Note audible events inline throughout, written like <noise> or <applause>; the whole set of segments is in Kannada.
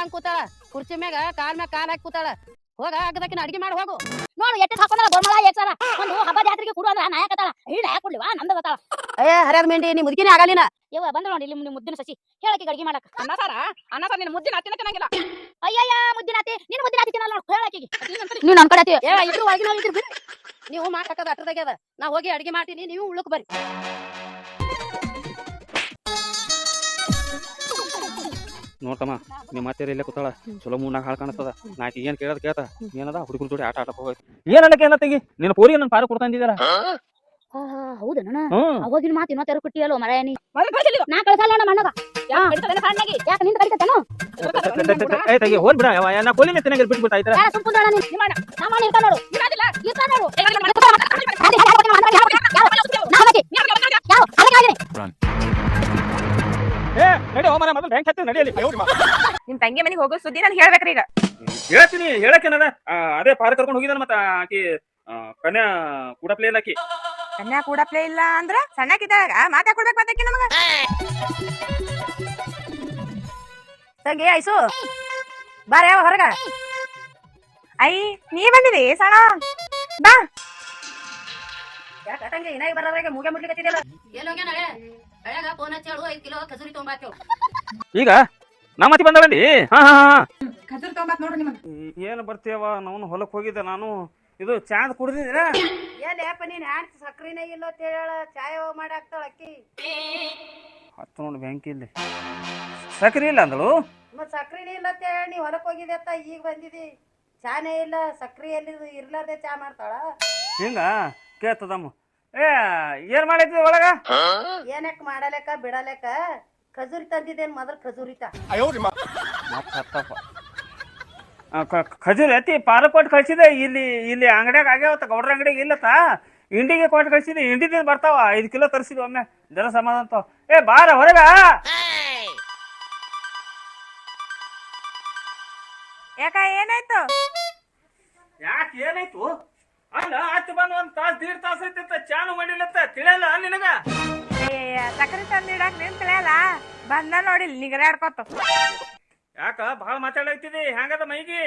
ಹಂಗ್ ಕೂತಾಳ? ಕುರ್ಚಿ ಮ್ಯಾಗ ಕಾಲ್ ಮ್ಯಾಗ ಕಾಲ್ ಹಾಕಿ ಕೂತಾಳ. ಹೋಗ ಆಗದಕ್ಕಿನ ಅಡಿಗೆ ಮಾಡಿ ಹೋಗು. ನೋಡು ಎಟ್ಟ ಹಾಕೊಂಡಲ್ಲ ಬೊಮ್ಮಳ ಏಕ್ಸಾರ ಒಂದು ಹಬ್ಬ ಜಾತ್ರೆಗೆ ಕೊಡು ಅಂದ್ರ ನಾಯಕತ್ತಾಳ ಈ ನಾಯಕ ಕೊಡ್ಲಿವಾ ನಮ್ದ ಗೊತ್ತಾಳ ಏ ಹರಿಯಾದ ಮೆಂಡಿ ನೀ ಮುದ್ದಿನ ಆಗಲಿನ ಯವ್ವ ಬಂದ್ರು ನೋಡಿ ಇಲ್ಲಿ ನಿಮ್ಮ ಮುದ್ದಿನ ಸಸಿ. ಹೇಳಕ್ಕೆ ಅಡಿಗೆ ಮಾಡಕ. ಅನ್ನ ಸಾರ ಅನ್ನ ಸಾರ ನಿನ್ನ ಮುದ್ದಿನ ಅತ್ತಿನ ತಿನ್ನಂಗಿಲ್ಲ. ಅಯ್ಯಯ್ಯ ಮುದ್ದಿನ ಅತ್ತಿ ನಿನ್ ಮುದ್ದಿನ ಅತ್ತಿ ತಿನ್ನಲ್ಲ ನೋಡು. ಹೇಳಕ್ಕೆ ನೀವ್ ನನ್ ಕಡೆ ಅತ್ತಿ. ಏ ಇದ್ರು ಒಳಗಿನ ಇದ್ರು ನೀವು ಮಾಡಕ್ಕದ ಅಟ್ರದಾಗ್ಯದ ನಾ ಹೋಗಿ ಅಡಿಗೆ ಮಾಡ್ತೀನಿ ನೀವು ಉಳುಕ್ ಬರ್ರಿ. ನೋಡ್ತಮ್ಮ ನಿಮ್ಮ ಮತ್ತೆ ಇಲ್ಲೇ ಕೂತಾಳ ಚಲೋ ಮೂರ್ನಾಗ ಹಾಳು ಕಾಣಿಸ್ತದ ನಾ ಏನ್ ಕೇಳೋದ್ ಕೇಳ್ತ ಏನದ ಹುಡುಗರ ಜೋಡಿ ಆಟ ಆಡಕ್ ಹೋಗೈತಿ ಏನ್ ಅನ್ನಕ್ಕೆ ಏನ ತೆಗಿ ನಿನ್ನ ಪೋರಿಗೆ ನನ್ನ ಪಾರು ಕೊಡ್ತಾ ಅಂದಿದಾರ ಹೌದು ನನ್ನ ಹ್ಮ್ ಅವಾಗಿನ ಮಾತು ಇನ್ನೋ ತೆರ ಕೊಟ್ಟಿಯಲ್ಲ ಮರ ನೀ ಮೊದಲು ಕಳಿಸಿಲ್ಲ ನಾ ಕಳ್ಸಲ್ಲ ನಮ್ಮ ಅಣ್ಣಗ ಸಣ್ಣಗೆ ಯಾಕೆ ನಿಂದ ಕಡಿತೇನು ಏ ತೆಗಿ ಬಿಡ ನಾ. ನಮ್ಮ ಅಣ್ಣ ಇರ್ತಾನ ನೋಡು ಇರಾದಿಲ್ಲ ಇರ್ತಾನ ನೋಡು ಯಾವ? ಯಾವ? ಏ ನಡಿ ಹೋಮರ ಮೊದಲು ಬ್ಯಾಂಕ್ ಹತ್ತಿ ನಡಿಯಲ್ಲಿ ನಿಮ್ ತಂಗಿ ಮನೆಗೆ ಹೋಗೋ ಸುದ್ದಿ ನಾನು ಹೇಳ್ಬೇಕ್ರಿ ಈಗ. ಹೇಳ್ತೀನಿ ಹೇಳಕ್ಕೇನದ ಆ, ಅದೇ ಪಾರ ಕರ್ಕೊಂಡು ಹೋಗಿದ್ದಾನ ಮತ್ತ ಆಕಿ ಕನ್ಯಾ ಕೂಡ ಪ್ಲೇ ಆಕಿ. ಕನ್ಯಾ ಕೂಡ ಪ್ಲೇ ಇಲ್ಲ ಅಂದ್ರ ಸಣ್ಣಕ್ಕಿದ್ದಾಗ ಮಾತಾ ಕೊಡ್ಬೇಕು ಮಾತಾಕಿ ನಮಗ. ತಂಗಿ ಐಸು. ಬಾರ ಯಾವ ಹೊರಗ. ಐ ನೀ ಬಂದಿದಿ ಸಣ್ಣ? ಬಾ. ಯಾಕ ತಂಗಿ ಇನ್ನಾಗಿ ಬರೋದ್ರಾಗ ಮುಗೆ ಮುಟ್ಲಿಕ್ಕೆ ಎಲ್ಲೋಗ್ಯ ಹಳ್ಯಾಗ ಫೋನ್ ಹಚ್ಚಿ ಹೇಳು ಐದ್ ಕಿಲೋ ಕಸೂರಿ ತೊಗೊಂಬಾತೇವ್ ಈಗ? ನಮ್ಮ ಮತ್ತೆ ಬಂದವಲ್ಲಿ ಹಾ ಹಾ ಹಾ ಖಜೂರ್ ತೊಗೊಂಬತ್ ನೋಡ್ರಿ ಏನು ಬರ್ತೀಯವ ನಾನು ಹೊಲಕ್ಕೆ ಹೋಗಿದ್ದೆ ನಾನು. ಇದು ಚಾದ್ ಕುಡ್ದಿದ್ದೀರಾ? ಏನ್ ಯಪ್ಪ ನೀನ್ ಹ್ಯಾಂಡ್ ಸಕ್ರಿನೇ ಇಲ್ಲ ಅಂತ ಹೇಳ ಮಾಡಿ ಮಾಡಾಕ್ತಾಳ ಅಕ್ಕಿ. ಹತ್ತು ನೋಡಿ ಬ್ಯಾಂಕ್ ಇಲ್ಲಿ. ಸಕ್ರಿ ಇಲ್ಲ ಅಂದಳು? ಮತ್ ಸಕ್ರಿನೇ ಇಲ್ಲ ಅಂತ ಹೇಳಿ ನೀ ಹೊಲಕ್ ಹೋಗಿದ್ದೆ ಅತ್ತ ಈಗ ಬಂದಿದಿ. ಚಾನೇ ಇಲ್ಲ ಸಕ್ರಿ ಎಲ್ಲಿ ಇರ್ಲಾರ್ದೆ ಚಾ ಮಾಡ್ತಾಳ. ಹಿಂಗ? ಕೇಳ್ತದಮ್ಮ. ಏ ಏನ್ ಮಾಡೈತಿ ಒಳಗ? ಏನಕ್ ಮಾಡಲೇಕ ಬಿಡಲೇಕ? ಖಜೂರಿ ತಂದಿದ್ದೇನ್ ಮೊದಲ್ ಖಜೂರಿತ. ಆ, ಕ- ಖಜೂರಿ ಅತಿ ಪಾರ ಕೊಟ್ಟು ಕಳ್ಸಿದೆ. ಇಲ್ಲಿ ಇಲ್ಲಿ ಅಂಗಡ್ಯಾಗ ಆಗ್ಯಾವತ್ತ ಗೌಡ್ರ ಅಂಗಡಿಗೆ ಇಲ್ಲತ್ತ. ಇಂಡಿಗೆ ಕೊಟ್ಟು ಕಳ್ಸಿದೆ. ಇಂಡಿದಿಂದ ಬರ್ತಾವ. ಐದು ಕಿಲೋ ತರಿಸಿದ್ವಿ ಒಮ್ಮೆ. ಜನ ಸಮಾಧಾನ ಅಂತ. ಏ ಬಾರ ಹೊರಗ. ಯಾಕ ಏನಾಯ್ತು? ಯಾಕೆ ಏನಾಯ್ತು? ಅಲ್ಲ ಆಚೆ ಬಂದ್ ಒಂದ್ ತಾಸ್ ದೀಡ್ ತಾಸ್ ಐತಿ ಚಾನು ಮಾಡಿಲ್ಲತ್ತ ತಿಳಿಯಲ್ಲ ನಿನಗ? ಸಕ್ಕರೆ ತಂದಿಡಕ್ ನಿನ್ ತಿಳಿಯಲ್ಲ. ಬಂದ ನೋಡಿ ನಿಗರಾಡ್ಕೊತ ಯಾಕ ಬಹಳ ಮಾತಾಡೋಯ್ತಿದಿ? ಹೆಂಗದ ಮೈಗಿ?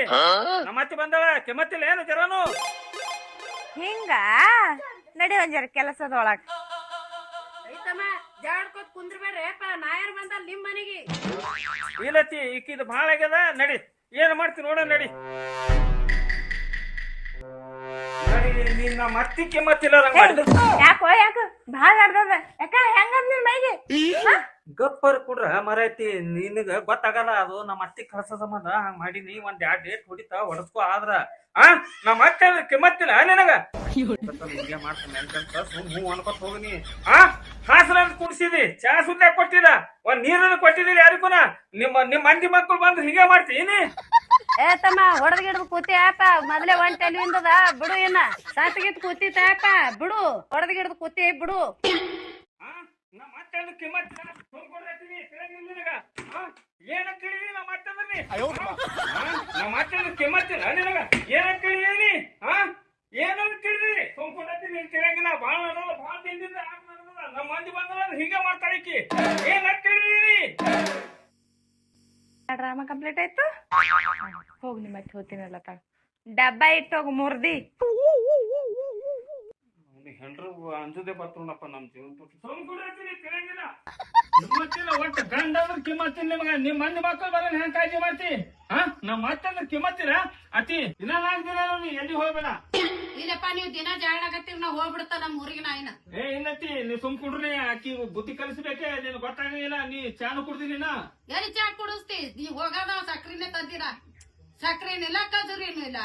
ನಮ್ಮ ಅತ್ತಿ ಬಂದಳ ಕೆಮ್ಮತ್ತಿಲ್ಲ ಏನು ಜರನು ಹಿಂಗ? ನಡಿ ಒಂದ್ ಜರ ಕೆಲಸದೊಳಗ. ಐತಮ್ಮ ಜಾಡ್ಕೋತ್ ಕುಂದ್ರಬೇಡ್ರಿ. ಅಪ್ಪ ನಾಯರ್ ಬಂದ ನಿಮ್ ಮನೆಗೆ. ಇಲ್ಲತ್ತಿ ಈಕಿದು ಭಾಳ ಆಗ್ಯದ. ನಡಿ ಏನ್ ಮಾಡ್ತಿ ನೋಡ ನಡಿ. ನಡಿ ನೀನ್ ನಮ್ಮ ಅತ್ತಿ ಕೆಮ್ಮತ್ತಿಲ್ಲ ಯಾಕೋ ಯಾಕ ಭಾಳ ನಡ್ದದ ಯಾಕ ಹೆಂಗದ್ ನಿನ್ ಮೈಗೆ? ಹಾ? ಗಪ್ಪರ್ ಕುಡ್ರ ಮರೈತಿ ನಿನಗ ಗೊತ್ತಾಗಲ್ಲ ಅದು ನಮ್ಮ ಅತ್ತಿ ಕಳ್ಸ ಸಂಬಂಧ ಹಂಗ ಮಾಡೀನಿ ಒಂದ್ ಎರಡ್ ಡೇಟ್ ಹೊಡಿತಾ ಹೊಡಸ್ಕೊ ಆದ್ರ. ಆ ನಮ್ಮ ಅತ್ತೆ ಕೆಮ್ಮತ್ತಿಲ್ಲ ನಿನಗ? ಹಿಂಗೆ ಮಾಡ್ತಾನೆ ಅನ್ಕಂತ ಸುಮ್ ಹೂ ಅನ್ಕೊತ ಹೋಗಿನಿ. ಆ ಹಾಸನ ಕುಡ್ಸಿದಿ ಚಾ ಸುದ್ದ ಕೊಟ್ಟಿದ ಒಂದ್ ನೀರನ್ನು ಕೊಟ್ಟಿದಿಲ್ಲ ಯಾರಿಗೂನ? ನಿಮ್ಮ ನಿಮ್ಮ ಮಂದಿ ಮಕ್ಕಳು ಬಂದ್ರೆ ಹೀಗೆ ಮಾಡ್ತೀನಿ ಏ ತಮ್ಮ ಹೊಡೆದ್ ಗಿಡದ್ ಕೂತಿ ಆಯ್ತ ಮೊದಲೇ ಒಂದ್ ತೆಲಿವಿಂದದ ಬಿಡು ಇನ್ನ. ಸಾತ್ಗಿತ್ ಕೂತಿ ಅಪ್ಪ ಬಿಡು. ಹೊಡೆದ್ ಗಿಡದ್ ಕೂತಿ ಬಿಡು. ಹಾ ನಮ್ಮ ಅತ್ತೆ ಕಿಮ್ಮತ್ತಿಲ್ಲ ಸುಮ್ಕೊಂಡ್ರೈತೀನಿ ತಿಳಿಯಂಗಿಲ್ಲ ನಿನಗ? ಏನಂತ ತಿಳಿದಿ ನಮ್ಮ ಅತ್ತೆ ನಮ್ಮ ಅಯ್ಯೋ ಕಿಮ್ಮತ್ತಿಲ್ಲ ನಿನಗ. ಅತ್ತೆನ ತಿಳಿದೀನಿ ಹಾ ಏನಂತ ತಿಳಿದಿರಿ ಹಾ ನೀನ್ ತಿಳಿಯಂಗಿಲ್ಲ ಭಾಳ ನಡೆದ ಭಾಳ ದಿನದಿಂದ ಆಗ್ ನಡೆದದ. ನಮ್ಮ ಮಂದಿ ಬಂದ್ರ ಹೀಗೆ ಮಾಡ್ತಾ ಈಕಿ. ಏನಂತ ತಿಳಿದೀನಿ ಡ್ರಾಮಾ ಕಂಪ್ಲೀಟ್ ಆಯ್ತು? ಹೋಗಿ ನಿಮ್ಮ ಮತ್ತೆ ಹೋಗ್ತೀನಲ್ಲ ತಾಳ. ಡಬ್ಬ ಇಟ್ಟೋಗ್ ಮುರ್ದಿ. ಹೆಂಡ್ರು ಅಂಜುದೇ ಬರ್ತಾನಪ್ಪ ನಮ್ ಜೀವನ ಒಟ್ಟು ಗಂಡ ಅಂದ್ರೆ ಕಿಮ್ಮತ್ತಿಲ್ಲ ನಿಮಗ. ನಿಮ್ ಮಂದಿ ಮಕ್ಕಳು ಬರೋನ್ ಹೆಂಗ್ ಕಾಳಜಿ ಮಾಡ್ತಿ? ಹಾ ನಮ್ಮ ಅತ್ತೆ ಅಂದ್ರೆ ಕಿಮ್ಮತ್ತಿಲ್ಲ? ಅತಿ ದಿನ ನಾಲ್ಕು ದಿನ ಎಲ್ಲಿ ಹೋಗ್ಬೇಡ? ಇಲ್ಲಪ್ಪ ನೀವು ದಿನ ಜಾಡಾಗತ್ತೀರಿ ನಾ ಹೋಗ್ಬಿಡ್ತ ನಮ್ ಊರಿಗೆ ನಾಯಿನ ಏ ಇನ್ನತಿ ನೀ ಸುಮ್ ಕುಡ್ರಿ ಆಕಿ ಬುದ್ಧಿ ಕಲಿಸ್ಬೇಕೆ ನೀನ್ ಗೊತ್ತಾಗಂಗಿಲ್ಲ ನೀ ಚಾನು ಕುಡ್ದಿನ ಎಲ್ಲಿ ಚಾ ಕುಡಿಸ್ತಿ? ನೀ ಹೋಗದ ಸಕ್ರಿನೇ ತಂದಿರ. ಸಕ್ರಿನಿಲ್ಲ ಇಲ್ಲ ಕಜೂರಿನೂ ಇಲ್ಲ.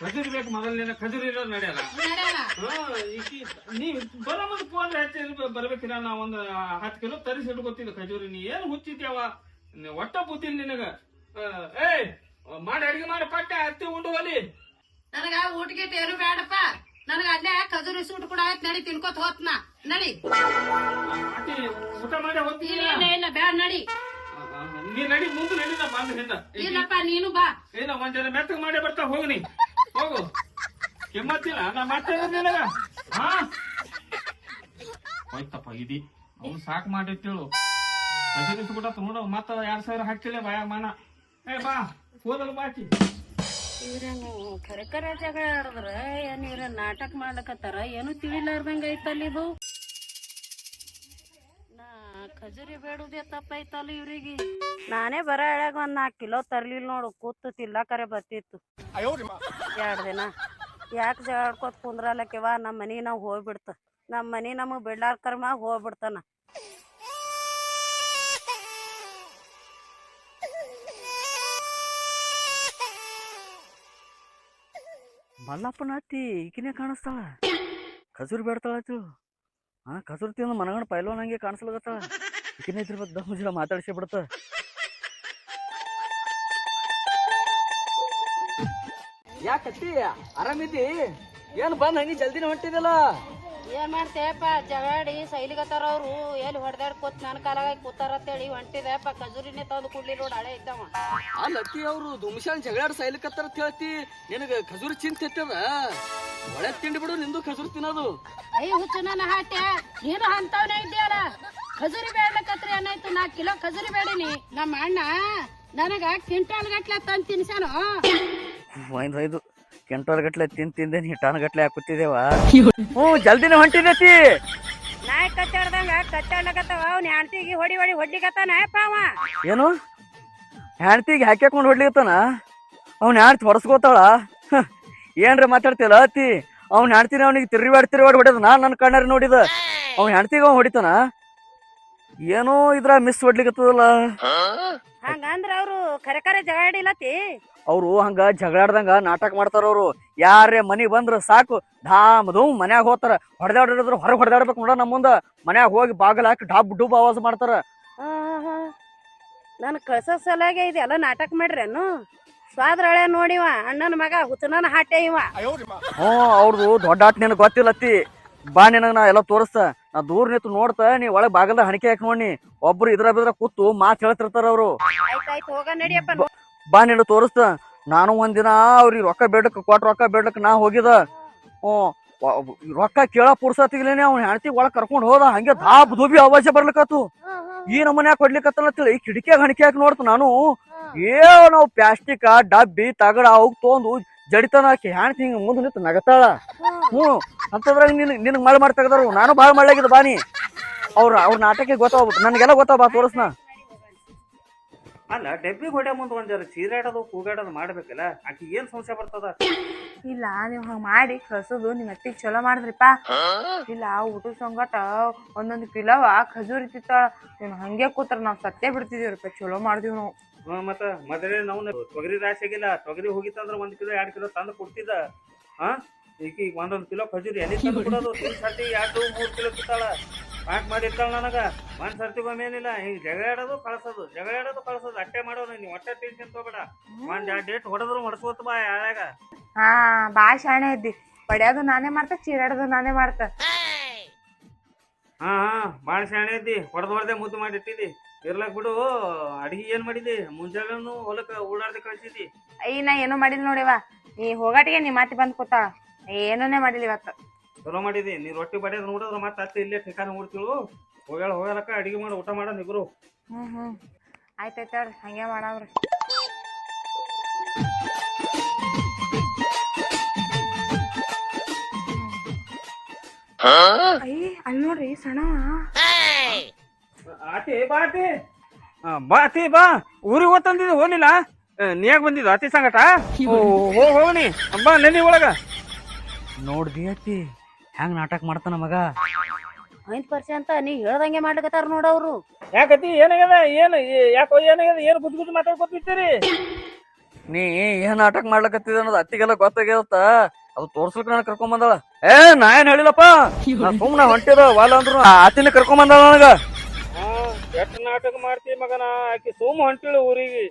ಖಜೂರಿ ಬೇಕು ಮೊದಲಿನ ಖಜುರಿ ನಡೆಯಲ್ಲ. ನಡೆಯಲ್ಲ. ಹಾ, ಈಕಿ ನೀ ಬರೋ ಮುಂದೆ ಫೋನ್ ಹಚ್ಚಿ ಬರ್ಬೇಕಿಲ್ಲ ನಾ ಒಂದ್ ಹತ್ತು ಕಿಲೋ ತರಿಸಿ ಇಟ್ಕೊತಿದ್ದೆ ಖಜೂರಿ ನೀ ಏನ್ ಹುಚ್ಚಿದ್ಯಾವ? ನೀ ಒಟ್ಟ ಬುದ್ಧಿ ನಿನಗ. ಏ ಏಯ್ ಮಾಡಿ ಅಡಿಗೆ ಮಾಡಿ ಪಟ್ಟೆ ಹತ್ತಿ ಉಂಡು ಹೋಲಿ ನನಗ ಊಟಕ್ಕೆ ಏನು ಬೇಡಪ್ಪ ನನಗ ಅಲ್ಲೇ ಖಜೂರಿ ಸೂಟ್ ಕೂಡ ಆಯ್ತು ನಡಿ ತಿನ್ಕೋತ ಹೋತ್ನ. ನಡಿ. ಊಟ ಮಾಡಿ ಹೋಗ್ತೀನಿ. ಇಲ್ಲ ಇಲ್ಲ ಬೇಡ ನಡಿ. ನೀ ನಡಿ ಮುಂದೆ ನಡಿ ಬಂದು ಹಿಂದ. ಇಲ್ಲಪ್ಪ ನೀನು ಬಾ. ಇಲ್ಲ ಒಂದ್ ಜನ ಮೆತ್ತಗ ಮಾಡಿ ಬರ್ತಾ ಹೋಗು ನೀ ಹೋಗು. ಕೆಮ್ಮತ್ತಿಲ್ಲ ನಾ ಮತ್ತೆ ನಿನಗ. ಹಾ? ಹೋಯ್ತಪ್ಪ ಇದಿ. ಅವ್ನು ಸಾಕ್ ಮಾಡಿಟ್ಟೇಳು ಖಜೂರಿ ಸುಗುಟ ನೋಡು ಮತ್ತ ಎರಡ್ ಸಾವಿರ ಹಾಕ್ತಿಲ್ಲ ಬಾಯ ಮಾನ. ಏ ಬಾ ಹೋದಲ್ಲ ಬಾಚಿ ಇವ್ರೇನು ಕರೆ ಕರೆ ಜಗಳ ಆಡಿದ್ರೆ, ಏನು ಇವ್ರ ನಾಟಕ ಮಾಡ್ಲಕತ್ತಾರ? ಏನು ತಿಳಿಲಾರ್ದಂಗ ಐತಲ್ಲ ಇದು? ನಾ ಖಜೂರಿ ಬೇಡುದೇ ತಪ್ಪೈತಲ್ಲ ಇವ್ರಿಗೆ. ನಾನೇ ಬರ ಹೇಳಾಗ ಒಂದ್ ನಾಲ್ಕು ಕಿಲೋ ತರ್ಲಿಲ್ಲ ನೋಡು, ಕೂತು ತಿಲ್ಲಕರೆ ಬರ್ತಿತ್ತು. ಎರಡು ದಿನ. ಯಾಕೆ ಜಗಾಡ್ಕೋತ ಕುಂದ್ರಲಕ್ಕಿವ ನಮ್ಮ ಮನಿ ನಾವು ಹೋಗ್ಬಿಡ್ತ. ನಮ್ಮ ಮನಿ ನಮಗೆ ಬಿಡ್ಲಾರ ಕರ್ಮ ಹೋಗ್ಬಿಡ್ತಾನ. ಮಲ್ಲಪ್ಪನ ಅತ್ತಿ ಈಕಿನೇ ಕಾಣಿಸ್ತಾಳ. ಖಜೂರ್ ಬೇಡ್ತಾಳ ಆತು ಹಾ ಖಜೂರ್ ತಿಂದು ಮನಗಣ ಪೈಲ್ವಾನ್ ಹಂಗೆ ಕಾಣಿಸ್ಲಾಗತ್ತಾಳ ಈಕಿನೇ ಇದ್ದಿರ್ಬೇಕು ದಮ್ ಜರ ಮಾತಾಡ್ಸಿ ಯಾಕತ್ತಿ? ಆರಾಮಿದ್ದಿ? ಏನು ಬಂದ್ ಹಂಗೆ ಜಲ್ದಿನ ಹೊಂಟಿದಲ್ಲ? ಏನ್ ಮಾಡ್ತೇಪ್ಪ ಜಗಾಡಿ ಸೈಲಿಗತ್ತಾರ ಅವ್ರು. ಎಲ್ಲಿ ಹೊಡೆದಾಡ್ ಕೂತ್ ನನ್ನ ಕಾಲಾಗ ಕೂತಾರ ಅಂತೇಳಿ ಹೊಂಟಿದೆಪ್ಪ ಖಜೂರಿನೇ ತಂದು ಕುಡ್ಲಿ ನೋಡ್ ಹಳೆ ಇದ್ದವ. ಆ ಅತ್ತಿ ಅವ್ರು ದುಮ್ಶಾನ್ ಜಗಳಾಡ್ ಸೈಲಿಕತ್ತಾರ ಅಂತ ಹೇಳ್ತಿ. ನಿನಗ ಖಜೂರಿ ಚಿಂತೆ ಇತ್ತದ ಒಳಗ್ ತಿಂಡಿ ಬಿಡು ನಿಂದು ಖಜೂರ್ ತಿನ್ನೋದು. ಐ ಹುಚ್ಚು ನನ್ನ ಹಾಟೆ ನೀನು ಅಂತವನೇ ಇದ್ದೀಯಲ್ಲ. ಖಜೂರಿ ಬೇಡ್ಲಕತ್ರಿ ಏನಾಯ್ತು ನಾಲ್ಕು ಕಿಲೋ ಖಜೂರಿ ಬೇಡಿನಿ. ನಮ್ಮ ಅಣ್ಣ ನನಗ ಕ್ವಿಂಟಾಲ್ ಗಟ್ಲೆ ತಂದು ತಿನ್ಸಾನು ಒಯ್ದು ಕೆಂಟೋರ್ ಗಟ್ಲೆ ತಿನ್ ತಿಂದ ನೀ ಟನ್ ಗಟ್ಲೆ ಹಾಕುತ್ತಿದ್ದೇವ. ಹ್ಞೂ ಜಲ್ದಿನ ಹೊಂಟಿದತಿ ನಾಯಿ ಕಚ್ಚಾಡ್ದಂಗ ಕಚ್ಚಾಡ್ಲಕತ್ತವ? ಅವ್ನ ಹೆಣ್ತಿಗೆ ಹೊಡಿ ಹೊಡಿ ಹೊಡ್ಲಿಕತ್ತಾನ ಅವ ಏನು? ಹೆಣ್ತಿಗೆ ಹಾಕ್ಯಾಕೊಂಡು ಹೊಡ್ಲಿಕತ್ತಾನ? ಅವ್ನ ಹೆಣ್ತಿ ಹೊರಸ್ಕೋತಾಳ ಏನ್ರ ಮಾತಾಡ್ತಿಲ್ಲ ಅತಿ ಅವ್ನ ಹೆಣ್ತಿನ ಅವನಿಗೆ ತಿರ್ರಿವಾಡ್ ತಿರ್ರಿವಾಡ್ ಹೊಡೆದ ನಾನ್ ನನ್ನ ಕಣ್ಣಾರ ನೋಡಿದ. ಅವ್ನ ಹೆಣ್ತಿಗೆ ಅವ್ನು ಹೊಡಿತಾನ? ಏನೋ ಇದ್ರ ಮಿಸ್ ಹೊಡ್ಲಿಕತ್ತದಲ್ಲ ಹಂಗಂದ್ರ ಅವ್ರು ಕರೆ ಕರೆ ಜಗಾಡಿಲತ್ತಿ ಅವ್ರು ಹಂಗ ಜಗಳಾಡ್ದಂಗ ನಾಟಕ ಮಾಡ್ತಾರ ಅವ್ರು. ಯಾರೇ ಮನಿಗ್ ಬಂದ್ರ ಸಾಕು. ಧಾಮ್ ಧೂಮ್ ಮನ್ಯಾಗ ಹೋಗ್ತಾರ. ಹೊಡೆದಾಡಿದ್ರ ಹೊರಗೆ ಹೊಡೆದಾಡ್ಬೇಕು ನೋಡ ನಮ್ಮ ಮುಂದ. ಮನ್ಯಾಗ ಹೋಗಿ ಬಾಗಲ್ ಹಾಕಿ ಡಬ್ ಡುಬ್ ಆವಾಜ್ ಮಾಡ್ತಾರ. ನಾನು ಕಳ್ಸೋ ಸಲಾಗೆ ಇದೆಲ್ಲ ನಾಟಕ ಮಾಡ್ರೇನು ಸ್ವಾದ್ರಳೆ ನೋಡಿವ ಅಣ್ಣನ ಮಗ ಹುತನನ ಹಾಟೆ ಇವ. ಹ್ಞೂ ಅವ್ರದ್ದು ದೊಡ್ಡ ಆಟ ನಿನಗೆ ಗೊತ್ತಿಲ್ಲತ್ತಿ. ಬಾ ನಿನಗೆ ನಾ ಎಲ್ಲ ತೋರಿಸ್ತ. ನಾ ದೂರ ನಿಂತು ನೋಡ್ತ ನೀ ಒಳಗ್ ಬಾಗಲ್ದ ಹಣಿಕೆ ಹಾಕಿ ನೋಡಿ. ಒಬ್ರು ಇದ್ರ ಬಿದ್ರ ಕೂತು ಮಾತು ಹೇಳ್ತಿರ್ತಾರ ಅವ್ರು. ಆಯ್ತಾಯ್ತು ಹೋಗ ನಡಿಯಪ್ಪ. ಬಾ ನೀನು ತೋರಿಸ್ತ. ನಾನು ಒಂದಿನ ಅವ್ರಿಗೆ ರೊಕ್ಕ ಬೇಡಕ್ ಕೊಟ್ಟ ರೊಕ್ಕ ಬೇಡಕ್ ನಾ ಹೋಗಿದ. ಹ್ಞೂ ವ- ರೊಕ್ಕ ಕೇಳ ಪುರ್ಸತಿಗ್ಲೇನೆ ಅವ್ನ ಹೆಣ್ತಿ ಒಳಗ್ ಕರ್ಕೊಂಡ್ ಹೋದ. ಹಂಗೆ ದಾಬ್ ದುಬಿ ಅವಾಜ ಬರ್ಲಿಕತ್ತು. ಈ ನಮ್ಮನ್ಯಾಗ ಕೊಡ್ಲಿಕತ್ತಲ್ಲ ಕಿಟಕಿಯಾಗ ಹಣಿಕೆ ಹಾಕಿ ನೋಡ್ತ ನಾನು. ಏ ನಾವು ಪ್ಲಾಸ್ಟಿಕ್ ಡಬ್ಬಿ ತಗಡ ಅವ್ ತೊಂದು ಜಡಿತನ ಆಕಿ ಹೆಣ್ತಿ ಹಿಂಗ ಮುಂದೆ ನಿಂತು ನಗತಾಳ. ಹ್ಞೂ ಅಂತದ್ರಾಗ ನಿನ್ ನಿನಗ್ ಮಳೆ ಮಾಡಿ ತೆಗದಾರು ನಾನು ಭಾಳ ಮಳ್ಳಾಗಿದ್ದ ಬಾನಿ ಅವ್ರ ಅವ್ರ ನಾಟಕ ಗೊತ್ತಾಗ್ಬೇಕು ನನಗೆಲ್ಲ ಗೊತ್ತಾಗ ಬಾ ತೋರಿಸ್ನ. ಅಲ್ಲ ಡಬ್ಬಿ ಹೊಡೆ ಮುಂದೆ ಒಂದ್ ಜರ ಚೀರಾಡೋದು ಕೂಗಾಡೋದು ಮಾಡ್ಬೇಕಲ್ಲ ಆಕಿ ಏನ್ ಸಮಸ್ಯೆ ಬರ್ತದ? ಇಲ್ಲ ನೀವ್ ಹಂಗ ಮಾಡಿ ಕಸದು ನಿಮ್ ಅತ್ತಿಗ್ ಚಲೋ ಮಾಡಿದ್ರಿಪ್ಪ ಇಲ್ಲ ಊಟದ ಸಂಗಟ ಒಂದೊಂದು ಪಿಲವ ಖಜೂರಿ ತಿತ್ತಾಳ ನೀವ್ ಹಂಗೆ ಕೂತ್ರ ನಾವ್ ಸತ್ತೇ ಬಿಡ್ತಿದೀವ್ರಪ್ಪ ಚಲೋ ಮಾಡ್ದೀವ್ ನಾವು. ಮತ್ತ ಮೊದಲೇ ನಾವು ತೊಗರಿ ರಾಶಿ ಆಗಿಲ್ಲ ತೊಗರಿ ಹೋಗಿತ್ತಂದ್ರ ಒಂದ್ ಕಿಲೋ ಎರಡ್ ಕಿಲೋ ತಂದು ಕೊಡ್ತಿದ್ದ. ಹಾ ಈಗ ಒಂದೊಂದ್ ಕಿಲೋ ಖಜೂರಿ ಎಲ್ಲಿ ತಂದು <laughs> ಕೊಡೋದು ತಿನ್ ಸರ್ತಿ ಎರಡು ಮೂರ್ ಕಿಲೋ ಕಿತ್ತಾಳ. ಪ್ಯಾಕ್ ಮಾಡಿರ್ತಾಳ ನನಗ. ಒಂದ್ ಸರ್ತಿಗೊಮ್ಮೆ ಏನಿಲ್ಲ ಹಿಂಗ್ ಜಗಳ ಆಡೋದು ಕಳ್ಸೋದು ಜಗಳ ಆಡೋದು ಕಳ್ಸೋದು ಅಟ್ಟೆ ಮಾಡೋದು ನೀವ್ ಒಟ್ಟೆ ಟೆನ್ಷನ್ ತಗೋಬೇಡ. ಒಂದ್ ಎರಡ್ ಡೇಟ್ ಹೊಡೆದ್ರು ಹೊಡ್ಸ್ಕೊತ ಬಾ ಯಾಳ್ಯಾಗ. ಹಾ ಬಾ ಶಾಣೆ ಇದ್ದಿ. ಪಡ್ಯಾದು ನಾನೇ ಮಾಡ್ತ ಚೀರಾಡೋದು ನಾನೇ ಮಾಡ್ತ. ಹಾ ಹಾ ಬಾಳ ಶಾಣೆ ಇದ್ದಿ ಹೊಡೆದ್ ಹೊಡೆದೆ ಮುದ್ದು ಮಾಡಿ ಇಟ್ಟಿದ್ದಿ. ಇರ್ಲಕ್ ಬಿಡು ಅಡಿಗೆ ಏನ್ ಮಾಡಿದಿ? ಮುಂಜಾನೆನು ಹೊಲಕ್ಕ ಓಡಾಡ್ದೆ ಕಳ್ಸಿದಿ. ಅಯ್ಯ ನಾ ಏನು ಮಾಡಿಲ್ಲ ನೋಡಿವ ನೀ ಹೋಗಾಟಿಗೆ ನೀ ಮಾತಿ ಬಂದ್ ಕೂತಾಳ. ಏನೂನೇ ಮಾಡಿಲ್ಲ ಇವತ್ತು. ಚಲೋ ಮಾಡಿದಿ. ನೀ ರೊಟ್ಟಿ ಬಡಿಯೋದ್ ನೋಡಿದ್ರ ಮತ್ತೆ ಅತ್ತ ಇಲ್ಲೇ ಠಿಕಾನ ಉಡ್ತಿಳು ಹೋಗ್ಯಾಳ ಹೋಗ್ಯಾಲಕ್ಕ ಅಡಿಗೆ ಮಾಡಿ ಊಟ ಮಾಡೋಣ ಇಬ್ರು ಹ್ಮ್ ಹ್ಮ್. ಆಯ್ತಾಯ್ತು ಹೇಳ್ರಿ ಹಂಗೆ ಮಾಡವ್ರಿ. ಅಯ್ಯ ಅಲ್ಲಿ ನೋಡ್ರಿ ಸಣ್ಣವ ಆತಿ ಬಾ ಆತಿ. ಆ, ಬಾ ಆತಿ ಬಾ. ಊರಿಗೆ ಹೋಗ್ತಂದಿದ್ದು ಹೋಗ್ಲಿಲ್ಲ? ನೀ ಯಾಕೆ ಬಂದಿದ್ದು ಅತಿ ಸಂಗಟ? ಓ ಹೋಗ್ನಿ ಬಾ ನೆನಿ ಒಳಗ. ನೋಡ್ದಿ ಅತ್ತಿ ಹೆಂಗ್ ನಾಟಕ ಮಾಡ್ತಾನ ಮಗ? ಐದ್ ಪರ್ಸೆ ಅಂತ ನೀ ಹೇಳ್ದಂಗೆ ಮಾಡ್ಲಿಕತ್ತಾರ ನೋಡವ್ರು ಯಾಕತಿ ಏನಾಗ್ಯದ? ಏನು ಯಾಕೋ ಏನಾಗ್ಯದ? ಏನು ಬುದ್ಧಿ ಬುದ್ಧಿ ಮಾತಾಡ್ಕೊತಿರ್ತೀರಿ ನೀ ಏನ್ ನಾಟಕ ಮಾಡ್ಲಕತ್ತಿದ ಅನ್ನೋದು ಅತ್ತಿಗೆಲ್ಲ ಗೊತ್ತಾಗ್ಯದತ್ತ? ಅದು ತೋರ್ಸ್ಲಿಕ್ ನಾನು ಕರ್ಕೊಂಡ್ ಬಂದಾಳ ಏ ನಾ ಏನ್ ಹೇಳಿಲ್ಲಪ್ಪ? ನಾ ಸುಮ್ನ ಹೊಂಟಿದ ವಾಲ ಅಂದ್ರು ಆತಿನ ಕರ್ಕೊಂಡ್ ಬಂದಾಳ ನನಗ. ಎಷ್ಟು ನಾಟಕ ಮಾಡ್ತಿ ಮಗನ? ಆಕಿ ಸುಮ್ ಹೊಂಟಿಳು ಊರಿಗೆ.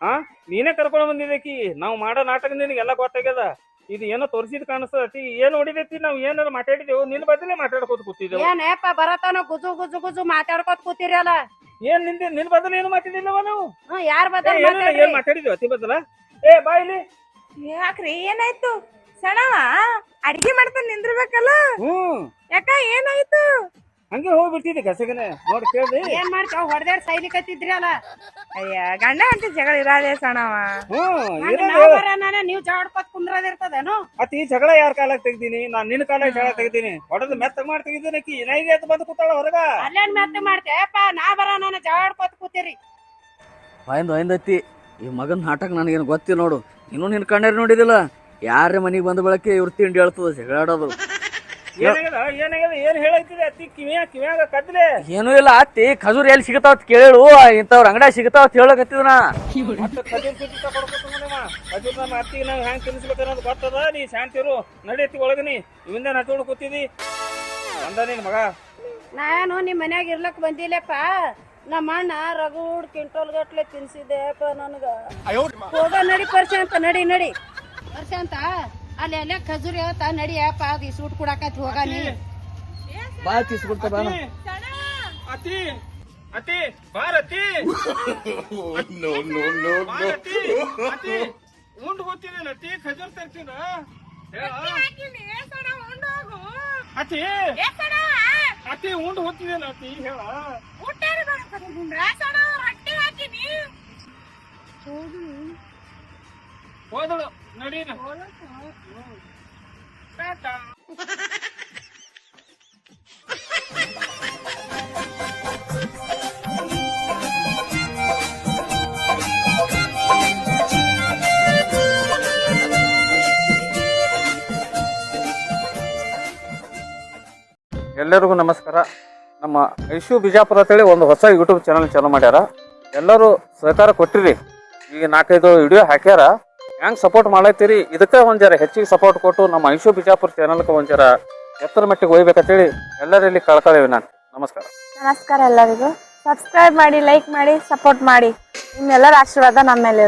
ಹಾ ನೀನೇ ಕರ್ಕೊಂಡು ಬಂದಿದ್ದಕಿ ನಾವು ಮಾಡೋ ನಾಟಕ ನಿನಗೆಲ್ಲ ಗೊತ್ತಾಗ್ಯದ. ಇದು ಏನೋ ತೋರಿಸಿದ್ ಕಾಣಿಸ್ತತಿ. ಏನ್ ನೋಡಿದೈತಿ? ನಾವ್ ಏನಾರ ಮಾತಾಡಿದೆವು. ನಿನ್ ಬದಲೇ ಮಾತಾಡ್ಕೋತ ಕೂತಿದ್ದೆವು. ಏನಪ್ಪ ಬರತಾನ ಗುಜು ಗುಜು ಗುಜು ಮಾತಾಡ್ಕೋತ ಕೂತಿರಲ್ಲ ಏನ್ನಿಂದ ನಿನ್ ಬದಲು ಏನು ಮಾತಾಡಿಲ್ಲವ ನಾವು? ಹ್ಮ್ ಯಾರ್ ಏ, ಬದಲ್ ಏನ್ ಮಾತಾಡಿದ್ವಿ ಅತಿ ಬದಲ? ಏ ಬಾ ಇಲ್ಲಿ. ಯಾಕ್ರಿ ಏನಾಯ್ತು? ಸಣವ? ಅಡಿಗೆ ಮಾಡ್ತಾನೆ ನಿಂದ್ರಬೇಕಲ್ಲ? ಹ್ಮ್. ಯಾಕ ಏನಾಯ್ತು? ಹಂಗೆ ಹೋಗ್ಬಿಟ್ಟಿದೆ ಕಸಗನೆ ನೋಡಿ ಕೇಳ್ರಿ ಏನ್ ಮಾಡ್ತಾವ ಹೊಡೆದಾಡ್ ಸೈಲಿಕತ್ತಿದ್ರಿ ಅಲ್ಲ ಅಯ್ಯ ಗಂಡ ಅಂತ ಜಗಳ ಇರಾದೆ ಸಣ್ಣವ. ಹ್ಮ್ ನಾವ್ ಜಾಡ್ಕೊತ್ ಕುಂದ್ರದಿರ್ತದೇನು? ಅತಿ ಈ ಜಗಳ ಯಾರ ಕಾಲಾಗ ತೆಗ್ದೀನಿ? ನಾನ್ ನಿನ್ನ ಕಾಲಾಗ ಜಗಳ ತೆಗ್ದೀನಿ. ಹೊಡೆದು ಮೆತ್ತ ಮಾಡಿ ತೆಗ್ದಿನಕ್ಕಿ ನೈಗೆ ಅಂತ ಬಂದು ಕೂತಾಳ ಹೊರಗ. ಅಲ್ಲೇನ್ ಮೆತ್ತ ಮಾಡ್ತೇಪ್ಪ ನಾ ಬರ ನಾನು ಜಾಡ್ಕೊತ್ ಕೂತೀರಿ. ಒಯ್ದು ಒಯ್ದೈತಿ ಈ ಮಗನ ನಾಟಕ ನನಗೇನು ಗೊತ್ತಿಲ್ಲ ನೋಡು. ಇನ್ನೂ ನಿನ್ ಕಣ್ಣೇರಿ ನೋಡಿದಿಲ್ಲ. ಯಾರ ಮನೆಗೆ ಬಂದ ಬಳಕೆ ಇವ್ರ ತಿಂಡಿ ಹೇಳ್ತದ ಜಗಳಾಡೋದು ಏನಾಗ್ಯದ ಏನಾಗ್ಯದ ಏನ್ ಹೇಳೈತಿದೆ ಅತಿ ಕಿವಿಯ ಕಿವಿಯಾಗ ಕದ್ಲೆ. ಏನೂ ಇಲ್ಲ ಅತ್ತಿ ಖಜೂರ್ ಎಲ್ಲಿ ಸಿಗತಾವ ಅಂತ ಕೇಳು ಇಂಥವ್ರ ಅಂಗಡ ಸಿಗತಾವ ಅಂತ ಹೇಳಕತ್ತಿದ ನಾ ಮತ್ತೆ ಖಜೂರ್ ಸುದ್ದಿ ತಗೊಳ್ಕೊತಾನವ ಖಜೂರ್ ನಮ್ಮ ಅತ್ತಿಗೆ ನಾವು ಹ್ಯಾಂಗ್ ತಿನ್ಸ್ಬೇಕು ಅನ್ನೋದು ಗೊತ್ತದ? ನೀ ಶಾಂತಿರು ನಡಿಯತ್ತಿ ಒಳಗ ನೀ. ಇವಿಂದ ನಟ್ಕೊಂಡು ಕೂತಿದಿ. ಬಂದ ನಿನ್ ಮಗ. ನಾನು ನಿಮ್ ಮನ್ಯಾಗ ಇರ್ಲಕ್ ಬಂದಿಲ್ಲಪ್ಪ. ನಮ್ಮ ಅಣ್ಣ ರಗೂಡ್ ಕಿಂಟೋಲ್ ಗಟ್ಲೆ ತಿನ್ಸಿದ್ದೆಪ್ಪ ನನಗ. ಹೋಗ ನಡಿ ಪರ್ಸೆ ಅಂತ ನಡಿ ನಡಿ. ಪರ್ಸೆ ಅಂತ ಅಲ್ಲಿ ಎಲ್ಲ ಖಜೂರಿ ಹೇಳ್ತಾ ನಡಿಯಪ್ಪ ಅದು ಈ ಸೂಟ್ ಕೊಡಾಕತ್ತಿ ಹೋಗ ನೀ ಬಾ ತಿಸ್ಕೊಡ್ತ ಬಾ. ಅತಿ ಅತಿ ಬಾರತಿ ಭಾರತಿ ಅತಿ ಉಂಡು ಗೊತ್ತಿಲ್ಲ ಅತಿ ಖಜೂರ್ ತರ್ತೀನ. ಅತಿ ಅತಿ ಉಂಡು ಗೊತ್ತಿಲ್ಲ ಅತಿ ಹೇಳ. ಹೋದಳು. ನಡೀನ ಟಾಟಾ. ಎಲ್ಲರಿಗೂ ನಮಸ್ಕಾರ. ನಮ್ಮ ಐಶು ಬಿಜಾಪುರ ಅಂತೇಳಿ ಒಂದು ಹೊಸ ಯೂಟ್ಯೂಬ್ ಚಾನಲ್ ಚಾಲೂ ಮಾಡ್ಯಾರ. ಎಲ್ಲರೂ ಸಹಕಾರ ಕೊಟ್ಟಿರಿ. ಈಗ ನಾಲ್ಕೈದು ವಿಡಿಯೋ ಹಾಕ್ಯಾರ. ಹೆಂಗ್ ಸಪೋರ್ಟ್ ಮಾಡತ್ತೀರಿ ಇದಕ್ಕೆ ಒಂದ್ ಜರ ಹೆಚ್ಚಿಗೆ ಸಪೋರ್ಟ್ ಕೊಟ್ಟು ನಮ್ಮ ಐಶು ಬಿಜಾಪುರ ಚಾನಲ್ಗೆ ಒಂದ್ ಜರ ಎತ್ತರ ಮಟ್ಟಿಗೆ ಒಯ್ಬೇಕಂತೇಳಿ ಎಲ್ಲರಲ್ಲಿ ಕಳ್ಕೊಳ್ಳೇವಿ ನಾನು. ನಮಸ್ಕಾರ. ನಮಸ್ಕಾರ ಎಲ್ಲರಿಗೂ. ಸಬ್ಸ್ಕ್ರೈಬ್ ಮಾಡಿ ಲೈಕ್ ಮಾಡಿ ಸಪೋರ್ಟ್ ಮಾಡಿ. ನಿಮ್ಮೆಲ್ಲರ ಆಶೀರ್ವಾದ ನಮ್ಮ ಮೇಲೆ